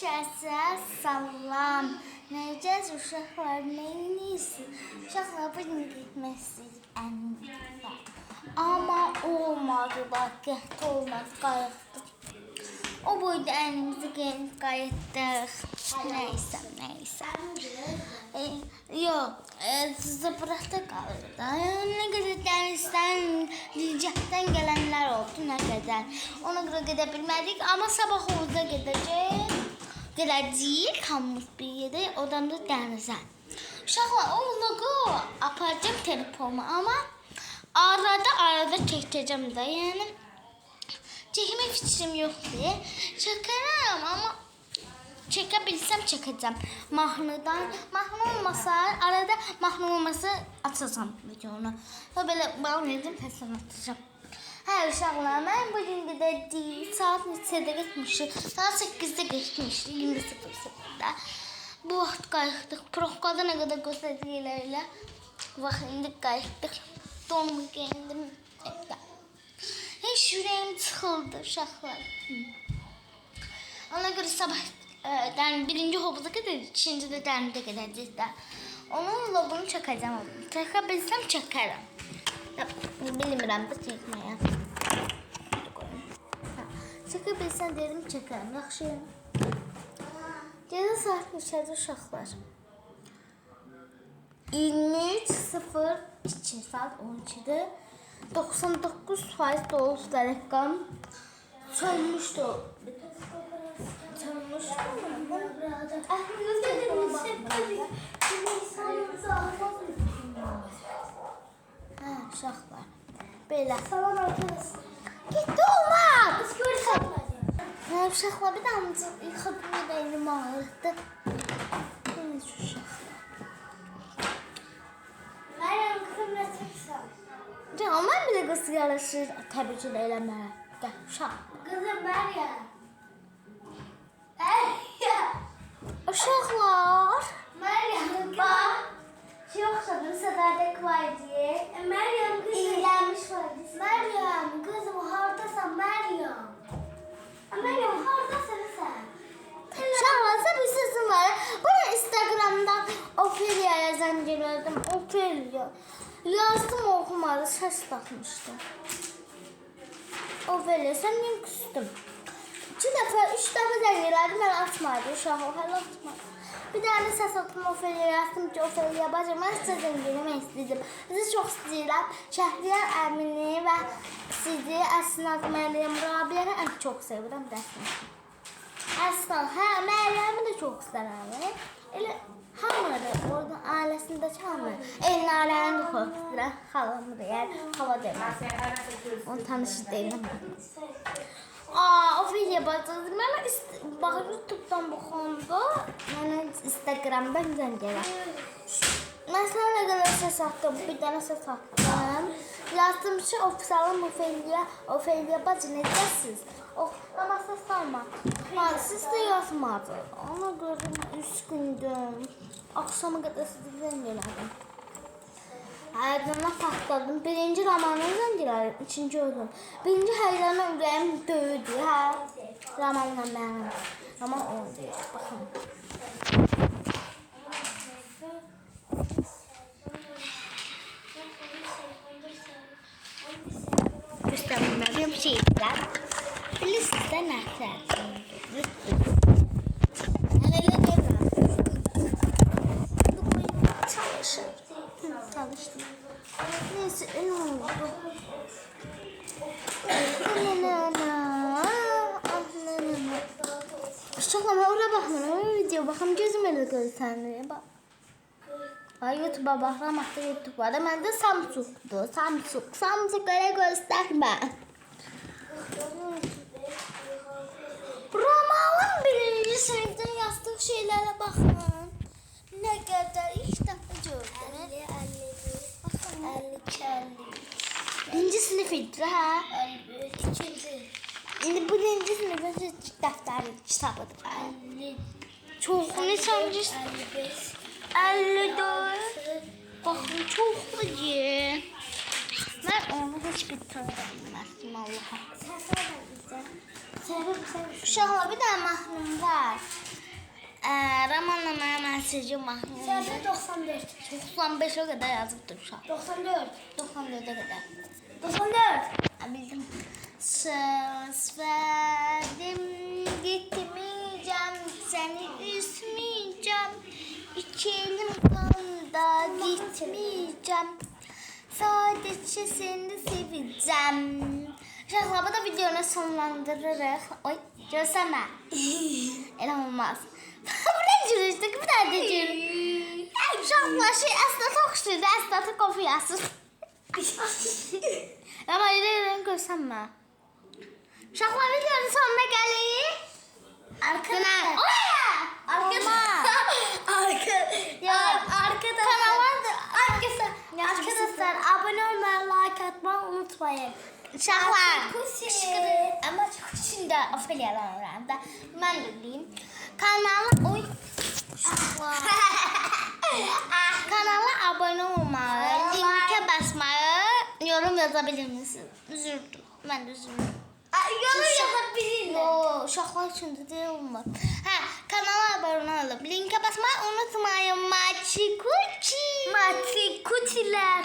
Herkese salam. Necəz uşaqlar, neyinirsiniz? Uşaqlar bu gün istəyirik əmimdə. Amma olmadı, bax, qəhd olmadı, qayıtdıq. O boyda əlimizi geyinib qayıtdıq. Nəysə, nəysə. E, yox, e, zıbraqda qalır da. Yəni, nə qədər dənizdən, Licətdən gələnlər oldu, nə qədər. Ona görə gedə bilmədik, sabah havuza gedəcək. Gedəcəyik, hamımız bir yerdə, odamda dənizə. Uşaqlar, o vlogu aparacağım telefonuma, amma arada arada çəkəcəm də, yəni çəkmə fikrim yoxdur. Çəkərəm, amma çəkə bilsəm çəkəcəm. Mahnıdan, mahnı olmasa, arada mahnı olmasa açacağam videonu. Və belə bağlayacağım, təslim atacağım. Hə uşaqlar, mən bu gün gedəcəyik. Saat neçədə getmişik? Saat 8-də getmişik, 20:00-da. Bu vaxt qayıtdıq. Proxkada nə qədər göstəricilərlə. Bax indi qayıtdıq. Donumu geyindim. Heç ürəyim çıxıldı uşaqlar. Ona görə sabah e, dən birinci hovuza gedəcək, ikinci də dənizə gedəcəyik də. Onun logunu çəkəcəm. Çəkə bilsəm çəkərəm. Ya, Bilmirəm bu çəkməyə. Çəkə bilsən dedim çəkərəm. Yaxşı. Gecə saat neçədir uşaqlar? 23.02 saat 12'de 99 faiz dolu rəqəm çönmüşdü. Çönmüşdü mü? Belə. Salam arkadaşlar. Getdi olmaz. Biz görüşürüz. Hə, uşaqlar bir damcı yıxıb bir elim ağrıdı. Heç uşaqlar. Meryem kızım ne çeksen? Can, mən bir də qız yarışır təbii ki də eləməyə. Gəl, uşaq. Kızım Meryem. Meryem. Uşaqlar. Meryem bak. Şey okşadım sadadek var diye. E, Meryem kızım. İyilenmiş var diye. Meryem kızım haradasın Meryem. E, Meryem haradasın sen? Uşaqlar, bir sözüm var. Bana Instagramdan Ophelia yazan Ophelia. Yazdım, oxumadı, səs taxmışdı. Ophelia, sən niyə küstüm? İki dəfə, üç dəfə zəng elədim, mən açmadı. O hələ açmadı. Bir dənə səs atdım Ophelia, yazdım ki, Ophelia bacı, mən sizə zəng eləmək istəyirəm. Sizi çox istəyirəm. Şəhriyar Əmini və sizi Əsnad Məryəm Rabiəni ən çox sevirəm dəsmə. Aslan, hə, Məryəmi də çox istəyirəm. Elə hamıları, orada ailəsindəki hamı. Elnarəni də çox istəyirəm. Xalamı da, yəni xala demək. Onu tanış deyiləm. Aa, o video bacıdır. Mənə ist- bax YouTube-dan baxanda, mənə Instagram-dan gələr. Mən sənə nə qədər səs atdım, bir dənə səs atdım. Yazdım ki, ofisalım Ofeliya, Ofeliya bacı necəsiz? O, amma səs alma. Ha, siz də yazmadı. Ona görə mən üzgündüm. Axşama qədər sizə zəng elədim. Həyəcanla partladım. Birinci romanı zəng elədim, ikinci oyun. Birinci həyəcanla ürəyim döyüdü, hə. Romanla mənim. Roman o deyir, baxın. Ora baxmıram, video baxım, gözüm elə görsənir. Ay YouTube'a baxıram, hatta YouTube'a da məndə Samsungdur. Samsung. Samsung elə göstərmə. Romanın birinci sınıfdan yazdığı şeylərə baxın. Nə qədər ilk dəfə gördüm. 50, 51, Baxın. 52, 50, Birinci sınıf idi, hə? 53, ikinci, İndi bu birinci sınıfın dəftəri kitabıdır. 50, Çox neçənci? 55, 54. Baxın, çoxdur ki. Mən onu heç bir tanımazdım Allaha. Sen sonra da güzel. Sen, sen, Uşaqlar bir dənə mahnım var. Mesajı mahnı. Səhvə 94. 95'e kadar yazıptır şu an. 94. 94'e kadar. 94. Ha, Bildim. Söz verdim gitmeyeceğim seni üzmeyeceğim İki elim kanda gitmeyeceğim Sadece seni seveceğim bu da videonu sonlandırırıq. Oy, görsənmə. Elə olmaz. Buraya cürüşdük, bir daha da cür. Uşaqlar şey çox şükür, əslində qofiyasız. Ama ileriden görsənmə. Uşaqlar videonun sonuna gəlir. Arkadaşlar. Oya! Arkadaşlar. Arka. Ya, arkadaşlar. Kanallar Arkadaşlar. Arkadaşlar abone olmayı, like atmayı unutmayın. Kusi. Qışqırır. Amma çox içində afiliyalanıram da. Mən də deyim. Kanala oy. Kanala abone olmayı, linke basmayı, yorum yazabilirsiniz. Üzüldüm. Mən də üzüldüm. Yorum yazabilirler. Yo, uşaqlar üçün də deyil olmaz. Hə, kanala abunə olub, linkə basmayı unutmayın. Maçi kuçi. Matri kutiler.